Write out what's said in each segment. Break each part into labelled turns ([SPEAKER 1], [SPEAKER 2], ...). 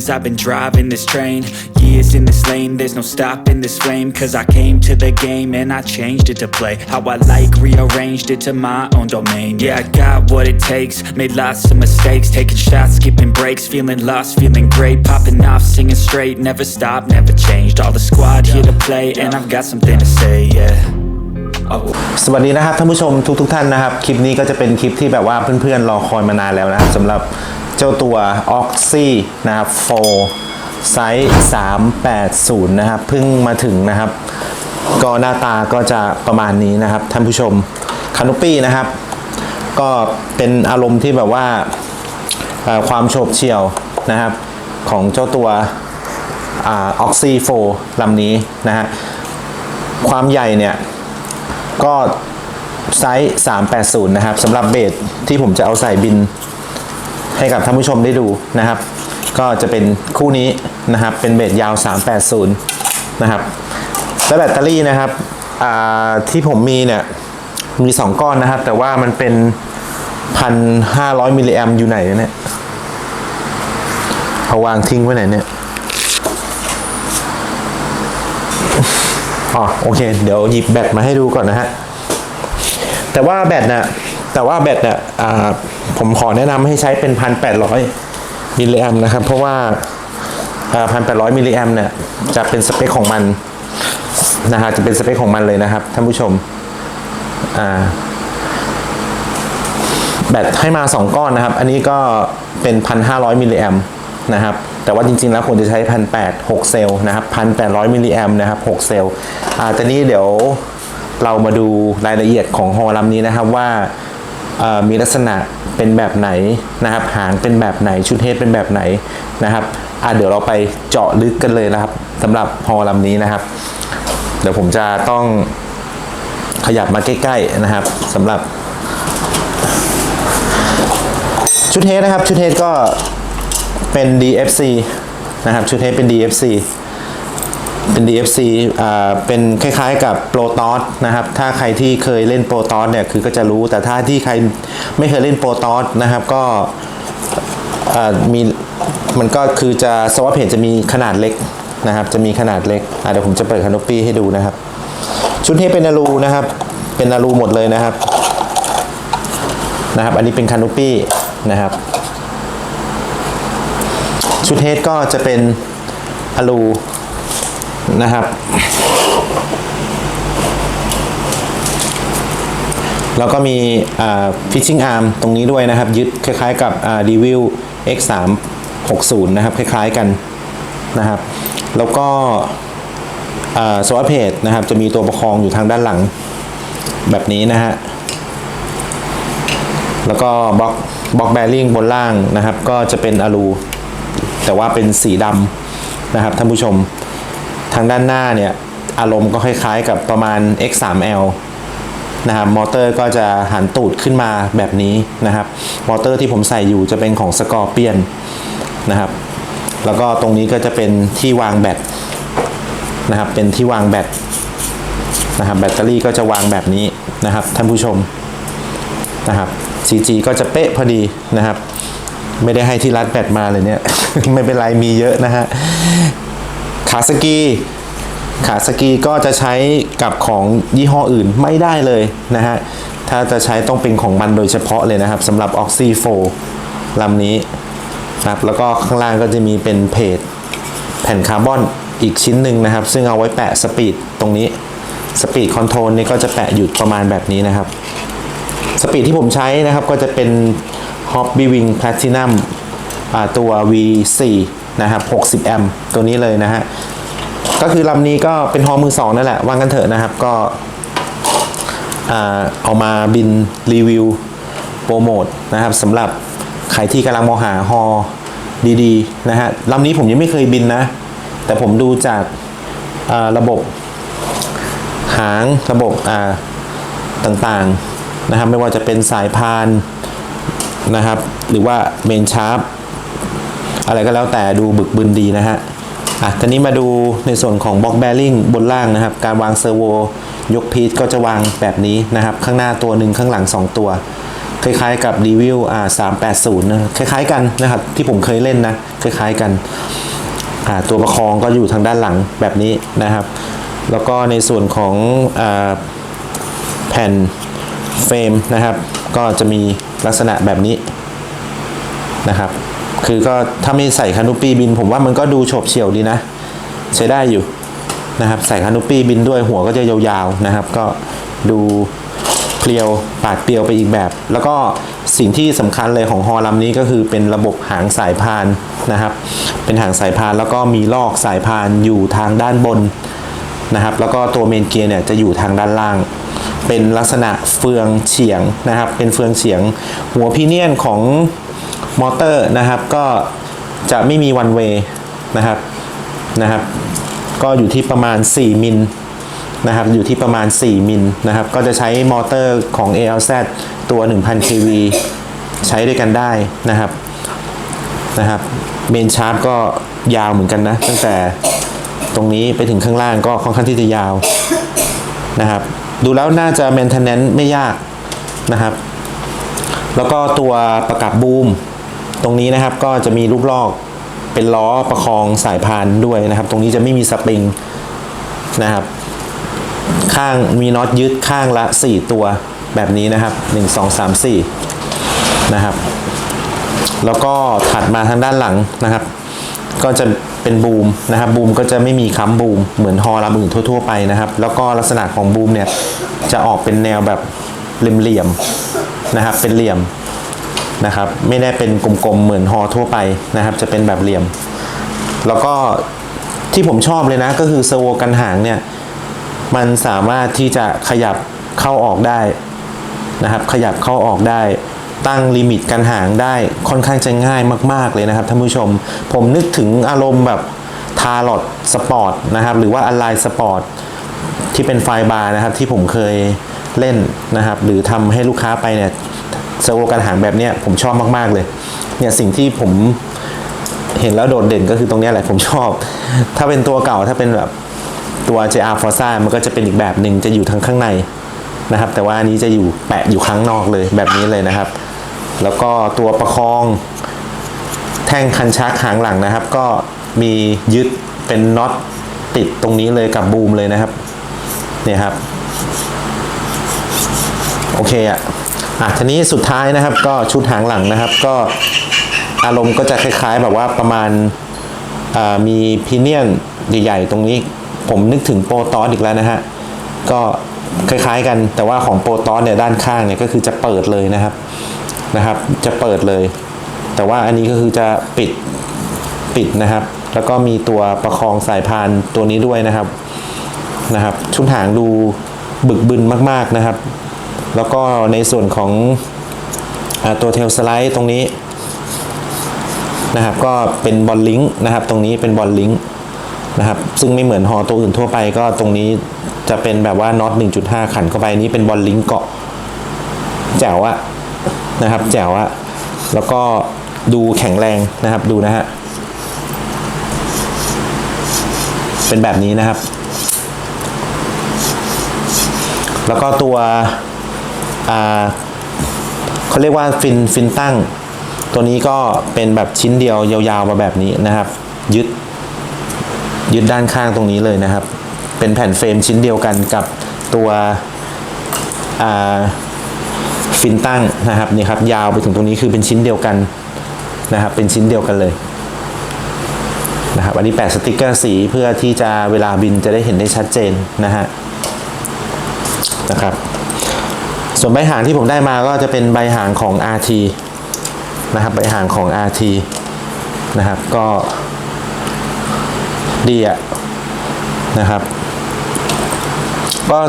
[SPEAKER 1] lanes, I've been driving this train. Years in this lane, there's no stopping this flame. Cause I came to the game and I changed it to play how I like, rearranged it to my own domain. Yeah, I got what it takes, made lots of mistakes, taking shots, skipping breaks, feeling lost, feeling great, popping off, singing straight, never stopped, never changed. All the squad here to play, and I've got something to say, yeah. Oh.
[SPEAKER 2] สวัสดีนะครับท่านผู้ชมทุกทท่านนะครับ คลิปนี้ก็จะเป็นคลิปที่แบบว่าเพื่อนๆรอคอยมานานแล้วนะครับสำหรับ เจ้าตัว Oxy นะครับ4ไซส์380 นะครับเพิ่งมาถึงนะครับ ก็หน้าตาก็จะประมาณนี้นะครับท่านผู้ชมคานุปี้นะครับ ก็เป็นอารมณ์ที่แบบว่าความโฉบเฉี่ยวนะครับ ของเจ้าตัวออกซีโฟลำนี้นะฮะความใหญ่เนี่ย ก็ไซส์ 380 นะครับสำหรับเบสที่ผมจะเอาใส่บิน ให้กับท่านผู้ชมได้ดูนะครับ ก็จะเป็นคู่นี้นะครับเป็นเบสยาว 380 นะครับและแบตเตอรี่นะครับที่ผมมีเนี่ยมี 2 ก้อนนะครับ แต่ว่ามันเป็น 1,500 มิลลิแอมอยู่ไหนเนี่ยเอาวางทิ้งไว้ไหนเนี่ยอ๋อโอเค เดี๋ยวหยิบแบตมาให้ดูก่อนนะฮะแต่ว่าแบตน่ะ แต่ว่าแบตเน่ะอ่าผมขอแนะนำให้ใช้เป็นพันแปดร้อยมิลลิแอมนะครับ เพราะว่าพันแปดร้อยมิลลิแอมเนี่ยจะเป็นสเปคของมันนะฮะจะเป็นสเปคของมันเลยนะครับท่านผู้ชมแบตให้มา 2 ก้อนนะครับ อันนี้ก็เป็น 1,500มิลลิแอมนะครับ แต่ว่าจริงๆแล้วควรจะใช้ 1,800 6เซลล์นะครับ 1,800มิลลิแอมนะครับ 6 เซลล์อ่าตอนนี้เดี๋ยวเรามาดูรายละเอียดของฮอลำนี้นะครับว่า มีลักษณะเป็นแบบไหนนะครับ หางเป็นแบบไหนชุดเทสเป็นแบบไหนนะครับอ่าเดี๋ยวเราไปเจาะลึกกันเลยนะครับสำหรับฮอลำนี้นะครับ เดี๋ยวผมจะต้องขยับมาใกล้ๆนะครับสำหรับ ชุดเทสนะครับ ชุดเทสก็เป็น DFC นะครับ ชุดเทสเป็น DFC เป็น DFC อ่าเป็นคล้ายๆกับ Pro t o s นะครับ ถ้าใครที่เคยเล่น Pro t o s เนี่ยคือก็จะรู้ แต่ถ้าที่ใครไม่เคยเล่น Pro t o s นะครับก็อ่ามีมันก็คือจะสวอปเพจจะมีขนาดเล็กนะครับ จะมีขนาดเล็กเดี๋ยวผมจะเปิดคาน o ปี้ให้ดูนะครับ ชุดเทสเป็นอะลูนะครับ เป็นอะลูหมดเลยนะครับนะครับ อันนี้เป็นคานูปี้นะครับ ชุดเทสก็จะเป็นอะลู นะครับ แล้วก็มีฟิชชิ่งอาร์มตรงนี้ด้วยนะครับ ยึดคล้ายๆกับดีวิว X 3 6 0 นะครับ คล้ายๆกันนะครับ แล้วก็สวัสเพจนะครับ จะมีตัวประคองอยู่ทางด้านหลังแบบนี้นะฮะ แล้วก็บล็อกบล็อกแบริ่งบนล่างนะครับ ก็จะเป็นอะลู แต่ว่าเป็นสีดำนะครับท่านผู้ชมางด้านหน้าเนี่ยอารมณ์ก็คล้ายๆกับประมาณ X3L นะครับมอเตอร์ก็จะหันตูดขึ้นมาแบบนี้นะครับ มอเตอร์ที่ผมใส่อยู่จะเป็นของสกอร์เปียนนะครับ แล้วก็ตรงนี้ก็จะเป็นที่วางแบตนะครับ เป็นที่วางแบตนะครับ แบตเตอรี่ก็จะวางแบบนี้นะครับ ท่านผู้ชมนะครับ CG ก็จะเป๊ะพอดีนะครับ ไม่ได้ให้ที่รัดแบตมาเลยเนี่ย ไม่เป็นไรมีเยอะนะฮะ ขาสกี ขาสกีก็จะใช้กับของยี่ห้ออื่นไม่ได้เลยนะฮะ ถ้าจะใช้ต้องเป็นของมันโดยเฉพาะเลยนะครับสำหรับ Oxy 4ลำนี้นะครับแล้วก็ข้างล่างก็จะมีเป็นเพจแผ่นคาร์บอนอีกชิ้นหนึ่งนะครับ ซึ่งเอาไว้แปะสปีดตรงนี้สปีดคอนโทรลนี่ก็จะแปะอยู่ประมาณแบบนี้นะครับสปีดที่ผมใช้นะครับก็จะเป็น Hobby Wing Platinum ตัว V4 นะครับ60 แอมป์ตัวนี้เลยนะฮะ ก็คือลำนี้ก็เป็นฮอมือสองนั่นแหละว่างกันเถอะนะครับก็เอามาบินรีวิวโปรโมทนะครับสำหรับใครที่กำลังมองหาฮอดีๆนะฮะลำนี้ผมยังไม่เคยบินนะ แต่ผมดูจาการะบบหางระบบต่างๆนะครับไม่ว่าจะเป็นสายพานนะครับ หรือว่าเมนชาร์ป อะไรก็แล้วแต่ดูบึกบึนดีนะฮะอะทีนี้มาดูในส่วนของบล็อกแบริ่งบนล่างนะครับ การวางเซอร์โวยกพีทก็จะวางแบบนี้นะครับ ข้างหน้าตัวหนึ่งข้างหลัง 2 ตัว คล้ายๆกับ r e v i e w อ่า380นะคล้ายๆกันนะครับที่ผมเคยเล่นนะคล้ายๆกันอ่าตัวประคองก็อยู่ทางด้านหลังแบบนี้นะครับ แล้วก็ในส่วนของอาแผ่นเฟรมนะครับ ก็จะมีลักษณะแบบนี้นะครับ คือก็ถ้าไม่ใส่คานุปีบิน ผมว่ามันก็ดูโฉบเฉี่ยวดีนะ ใช้ได้อยู่นะครับ ใส่คานุปีบินด้วยหัวก็จะยาวๆนะครับ ก็ดูเพลียวปาดเปรียวไปอีกแบบ แล้วก็สิ่งที่สำคัญเลยของฮอลำนี้ก็คือเป็นระบบหางสายพานนะครับ เป็นหางสายพานแล้วก็มีลอกสายพานอยู่ทางด้านบนนะครับ แล้วก็ตัวเมนเกียร์เนี่ยจะอยู่ทางด้านล่าง เป็นลักษณะเฟืองเฉียงนะครับ เป็นเฟืองเฉียง หัวพีเนียนของ มอเตอร์นะครับก็จะไม่มีวันเวนะครับนะครับก็อยู่ที่ประมาณ 4 มิลนะครับอยู่ที่ประมาณ 4 มิลนะครับก็จะใช้มอเตอร์ของ ALZ ตัว 1000 kV ใช้ด้วยกันได้นะครับนะครับเมนชาร์ปก็ยาวเหมือนกันนะ ตั้งแต่ตรงนี้ไปถึงข้างล่างก็ค่อนข้างที่จะยาวนะครับดูแล้วน่าจะ maintenance ไม่ยากนะครับ แล้วก็ตัวประกับบูม ตรงนี้นะครับก็จะมีรูปลอกเป็นล้อประคองสายพานด้วยนะครับ ตรงนี้จะไม่มีสปริงนะครับ ข้างมีน็อตยึดข้างละ 4 ตัวแบบนี้นะครับ 1 2 3 4 นะครับ แล้วก็ถัดมาทางด้านหลังนะครับ ก็จะเป็นบูมนะครับบูมก็จะไม่มีค้ำบูมเหมือนฮอลำอื่นทั่ว ๆ ไปนะครับ แล้วก็ลักษณะของบูมเนี่ยจะออกเป็นแนวแบบเหลี่ยมๆนะครับ เป็นเหลี่ยม นะครับ ไม่ได้เป็นกลมๆเหมือนฮอทั่วไปนะครับ จะเป็นแบบเหลี่ยม แล้วก็ที่ผมชอบเลยนะ ก็คือเซอร์โวกันหางเนี่ย มันสามารถที่จะขยับเข้าออกได้นะครับ ขยับเข้าออกได้ตั้งลิมิตการหางได้ค่อนข้างจะง่ายมาก ๆ เลยนะครับท่านผู้ชม ผมนึกถึงอารมณ์แบบทาร์ลอดสปอร์ตนะครับ หรือว่าอ l ไลสปอร์ตที่เป็นไฟบาร์นะครับ ที่ผมเคยเล่นนะครับ หรือทำให้ลูกค้าไปเนี่ย เซอร์โวการหางแบบเนี้ยผมชอบมากๆเลยเนี่ยสิ่งที่ผมเห็นแล้วโดดเด่นก็คือตรงนี้แหละผมชอบ ถ้าเป็นตัวเก่าถ้าเป็นแบบตัว JR Forza มันก็จะเป็นอีกแบบหนึ่งจะอยู่ทางข้างในนะครับ แต่ว่าอันนี้จะอยู่แปะอยู่ข้างนอกเลยแบบนี้เลยนะครับ แล้วก็ตัวประคอง แท่งคันชักหางหลังนะครับ ก็มียึดเป็นน็อตติดตรงนี้เลยกับบูมเลยนะครับ เนี่ยครับ โอเคอะ อะทีนี้สุดท้ายนะครับก็ชุดหางหลังนะครับ ก็อารมณ์ก็จะคล้าย ๆ แบบว่าประมาณมีพีเนียนใหญ่ๆตรงนี้ ผมนึกถึงโปรตอสอีกแล้วนะฮะก็คล้ายๆกันแต่ว่าของโปรตอสเนี่ยด้านข้างเนี่ยก็คือจะเปิดเลยนะครับนะครับ จะเปิดเลย แต่ว่าอันนี้ก็คือจะปิดปิดนะครับ แล้วก็มีตัวประคองสายพานตัวนี้ด้วยนะครับนะครับ ชุดหางดูบึกบึนมากๆนะครับ แล้วก็ในส่วนของอตัวเทลสไลด์ตรงนี้นะครับก็เป็นบอลลิงก์นะครับ ตรงนี้เป็นบอลลิงก์นะครับ ซึ่งไม่เหมือนฮอตัวอื่นทั่วไปก็ตรงนี้จะเป็นแบบว่าน็อต1.5 ขันเข้าไปนี้เป็นบอลลิงก์เกาะแจ๋วอะนะครับแจ๋วอะแล้วก็ดูแข็งแรงนะครับดูนะฮะเป็นแบบนี้นะครับ แล้วก็ตัว เขาเรียกว่าฟินฟินตั้ง ตัวนี้ก็เป็นแบบชิ้นเดียวยาวๆมาแบบนี้นะครับ ยึดยึดด้านข้างตรงนี้เลยนะครับ เป็นแผ่นเฟรมชิ้นเดียวกันกับตัวฟินตั้งนะครับนี่ครับ ยาวไปถึงตรงนี้คือเป็นชิ้นเดียวกันนะครับ เป็นชิ้นเดียวกันเลยนะครับอันนี้แปะสติกเกอร์สีเพื่อที่จะเวลาบินจะได้เห็นได้ชัดเจนนะฮะนะครับ ส่วนใบหางที่ผมได้มาก็จะเป็นใบหางของ RT นะครับใบหางของ RT นะครับก็ดีอะนะครับ ก็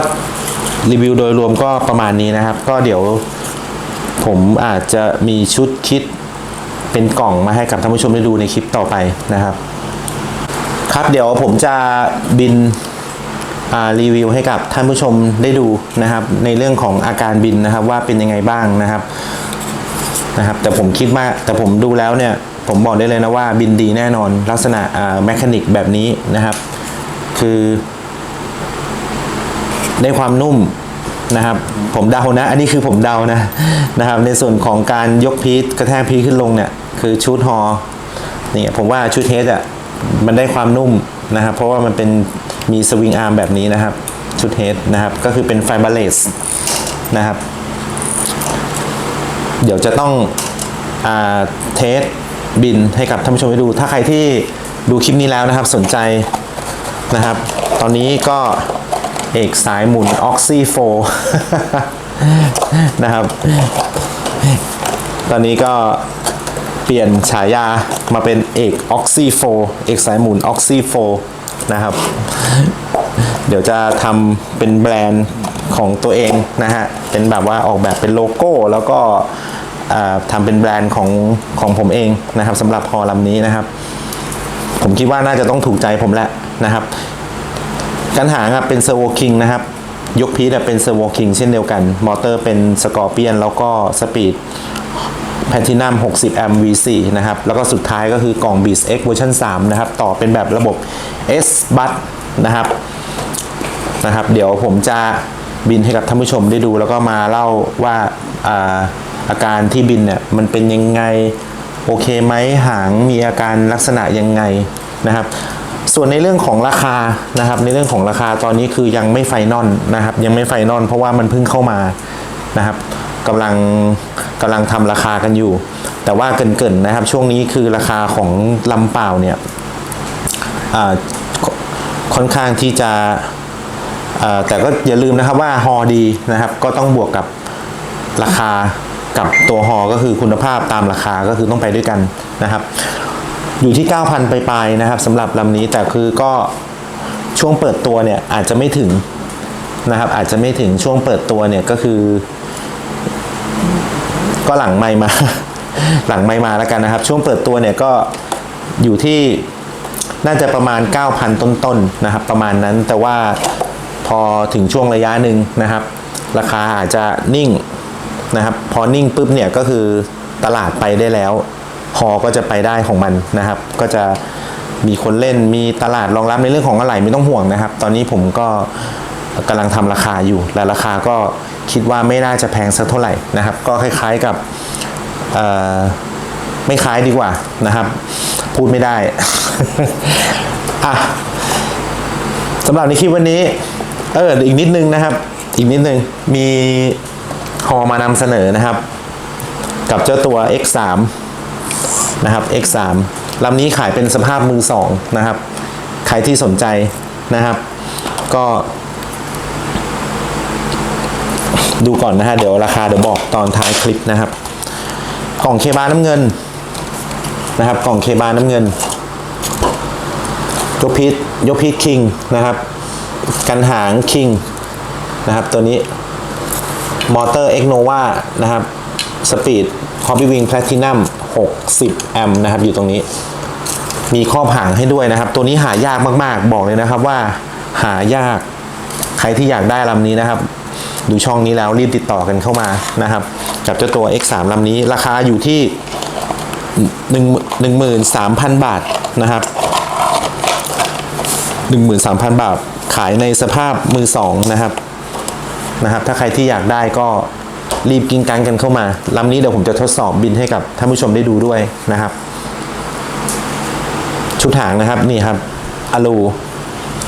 [SPEAKER 2] รีวิวโดยรวมก็ประมาณนี้นะครับ ก็เดี๋ยวผมอาจจะมีชุดคิดเป็นกล่องมาให้กับท่านผู้ชมได้ดูในคลิปต่อไปนะครับ ครับเดี๋ยวผมจะบิน รีวิวให้กับท่านผู้ชมได้ดูนะครับ ในเรื่องของอาการบินนะครับว่าเป็นยังไงบ้างนะครับนะครับ แต่ผมคิดว่าแต่ผมดูแล้วเนี่ยผมบอกได้เลยนะว่าบินดีแน่นอนลักษณะอ่าแมคานิกแบบนี้นะครับ คือ ได้ความนุ่มนะครับ ผมเดานะ อันนี้คือผมเดานะนะครับ ในส่วนของการยกพีทกระแทกพีทขึ้นลงเนี่ย คือชุดฮอนี่ผมว่าชุดเฮดอะมันได้ความนุ่มนะครับ เพราะว่ามันเป็น มีสวิงอาร์มแบบนี้นะครับ ชุดเฮดนะครับ ก็คือเป็นไฟเบอร์เลสนะครับ เดี๋ยวจะต้องอาเทสบินให้กับท่านผู้ชมได้ดู ถ้าใครที่ดูคลิปนี้แล้วนะครับ สนใจนะครับ ตอนนี้ก็เอกสายหมุน Oxy 4นะครับ ตอนนี้ก็เปลี่ยนฉายามาเป็นเอก Oxy 4เอกสายหมุน Oxy 4 นะครับ เดี๋ยวจะทำเป็นแบรนด์ของตัวเองนะฮะ เป็นแบบว่าออกแบบเป็นโลโก้แล้วก็อ่าทำเป็นแบรนด์ของของผมเองนะครับสำหรับฮอลำนี้นะครับ ผมคิดว่าน่าจะต้องถูกใจผมแหละนะครับกันหางครับเป็นเซอร์โวคิงนะครับ ยกพีทเป็นเซอร์โวคิงเช่นเดียวกัน มอเตอร์เป็นสกอร์เปียนแล้วก็สปีด แพทินัม60 แอมป์ V4 นะครับ แล้วก็สุดท้ายก็คือกล่อง b e a s X เวอร์ชัน3นะครับ ต่อเป็นแบบระบบ S Bus นะครับ นะครับ เดี๋ยวผมจะบินให้กับท่านผู้ชมได้ดู แล้วก็มาเล่าว่าอาอาการที่บินเนี่ยมันเป็นยังไง โอเคไหมหางมีอาการลักษณะยังไงนะครับส่วนในเรื่องของราคานะครับ ในเรื่องของราคาตอนนี้คือยังไม่ไฟนอลนะครับ ยังไม่ไฟนอลเพราะว่ามันเพิ่งเข้ามานะครับ กำลังกำลังทำราคากันอยู่ แต่ว่าเกินๆนะครับ ช่วงนี้คือราคาของลำเปล่าเนี่ยค่อนข้างที่จะแต่ก็อย่าลืมนะครับว่าฮอดีนะครับ ก็ต้องบวกกับราคากับตัวฮอก็คือคุณภาพตามราคาก็คือต้องไปด้วยกันนะครับ อยู่ที่ 9,000ปลายๆนะครับสำหรับลำนี้แต่คือก็ช่วงเปิดตัวเนี่ยอาจจะไม่ถึงนะครับ อาจจะไม่ถึงช่วงเปิดตัวเนี่ยก็คือ ก็หลังไม่มา หลังไม่มาแล้วกันนะครับ ช่วงเปิดตัวเนี่ยก็อยู่ที่น่าจะประมาณ 9,000 ต้นๆนะครับ ประมาณนั้นแต่ว่าพอถึงช่วงระยะหนึ่งนะครับ ราคาอาจจะนิ่งนะครับ พอนิ่งปุ๊บเนี่ยก็คือตลาดไปได้แล้วฮอก็จะไปได้ของมันนะครับ ก็จะมีคนเล่นมีตลาดรองรับในเรื่องของอะไหล่ไม่ต้องห่วงนะครับ ตอนนี้ผมก็ กำลังทำราคาอยู่ และราคาก็คิดว่าไม่น่าจะแพงสักเท่าไหร่นะครับ ก็คล้ายๆกับไม่คล้ายดีกว่านะครับ พูดไม่ได้อะสำหรับในคลิปวันนี้ เอออีกนิดนึงนะครับ อีกนิดนึงมีฮอมานำเสนอนะครับ กับเจ้าตัว X3 นะครับ X3 ลำนี้ขายเป็นสภาพมือสองนะครับ ใครที่สนใจนะครับ ก็ ดูก่อนนะฮะเดี๋ยวราคาเดี๋ยวบอกตอนท้ายคลิปนะครับ กล่องเคบาน้ำเงินนะครับ กล่องเคบาน้ำเงินยกพีทยกพีทคิงนะครับ กันหางคิงนะครับ ตัวนี้มอเตอร์เอ็กโนวานะครับสปีดคอมพิวิงแพลตินัม60 แอมป์นะครับ อยู่ตรงนี้ มีครอบหางให้ด้วยนะครับ ตัวนี้หายากมาก ๆ บอกเลยนะครับว่าหายากใครที่อยากได้ลำนี้นะครับ ดูช่องนี้แล้วรีบติดต่อกันเข้ามานะครับ กับเจ้าตัว X3 ลำนี้ราคาอยู่ที่หนึ่งหนึ่งหมื่นสามพันบาทนะครับหนึ่งหมื่นสามพันบาท ขายในสภาพมือสองนะครับนะครับ ถ้าใครที่อยากได้ก็รีบกินกันกันเข้ามาลำนี้เดี๋ยวผมจะทดสอบบินให้กับท่านผู้ชมได้ดูด้วยนะครับ ชุดหางนะครับนี่ครับอะลู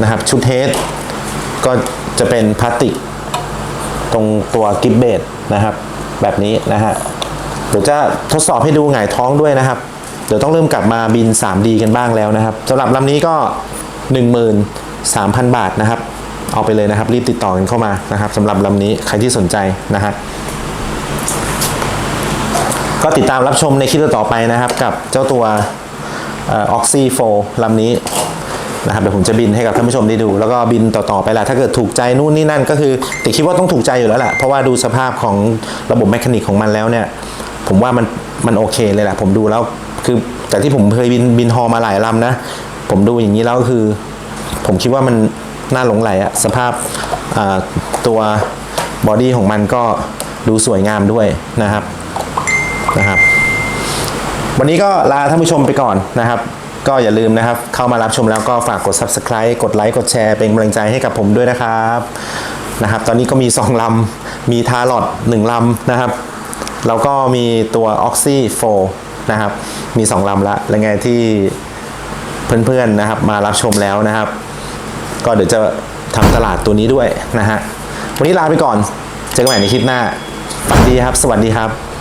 [SPEAKER 2] นะครับ ชุดเทสก็จะเป็นพลาสติก ตรงตัวกิฟเบดนะครับ แบบนี้นะฮะเดี๋ยวจะทดสอบให้ดูหงายท้องด้วยนะครับ เดี๋ยวต้องเริ่มกลับมาบิน 3D กันบ้างแล้วนะครับสำหรับลำนี้ก็ 13,000 บาทนะครับ เอาไปเลยนะครับ รีบติดต่อกันเข้ามานะครับสำหรับลำนี้ใครที่สนใจนะฮะก็ติดตามรับชมในคลิปต่อไปนะครับ กับเจ้าตัวออกซีโฟลำนี้ นะครับเดี๋ยวผมจะบินให้กับท่านผู้ชมได้ดู แล้วก็บินต่อๆไปแหละถ้าเกิดถูกใจนู่นนี่นั่นก็คือแต่คิดว่าต้องถูกใจอยู่แล้วแหละเพราะว่าดูสภาพของระบบแมคานิกของมันแล้วเนี่ยผมว่ามันมันโอเคเลยแหละผมดูแล้วคือจากที่ผมเคยบินบินฮอมาหลายลำนะ ผมดูอย่างนี้แล้วคือ ผมคิดว่ามันน่าหลงไหลอะสภาพตัวบอดี้ของมันก็ดูสวยงามด้วยนะครับนะครับ วันนี้ก็ลาท่านผู้ชมไปก่อนนะครับ ก็อย่าลืมนะครับ เข้ามารับชมแล้วก็ฝากกด subscribe กดไลค์กดแชร์เป็นกำลังใจให้กับผมด้วยนะครับนะครับ ตอนนี้ก็มี 2 ลำ มีทารอด1ลำนะครับ แล้วก็มีตัวอ Oxy 4นะครับ มี 2 ลำละและไงที่เพื่อนๆนะครับ มารับชมแล้วนะครับ ก็เดี๋ยวจะทำตลาดตัวนี้ด้วยนะฮะวันนี้ลาไปก่อน เจอกันใหม่ในคลิปหน้าฝันดีครับ สวัสดีครับ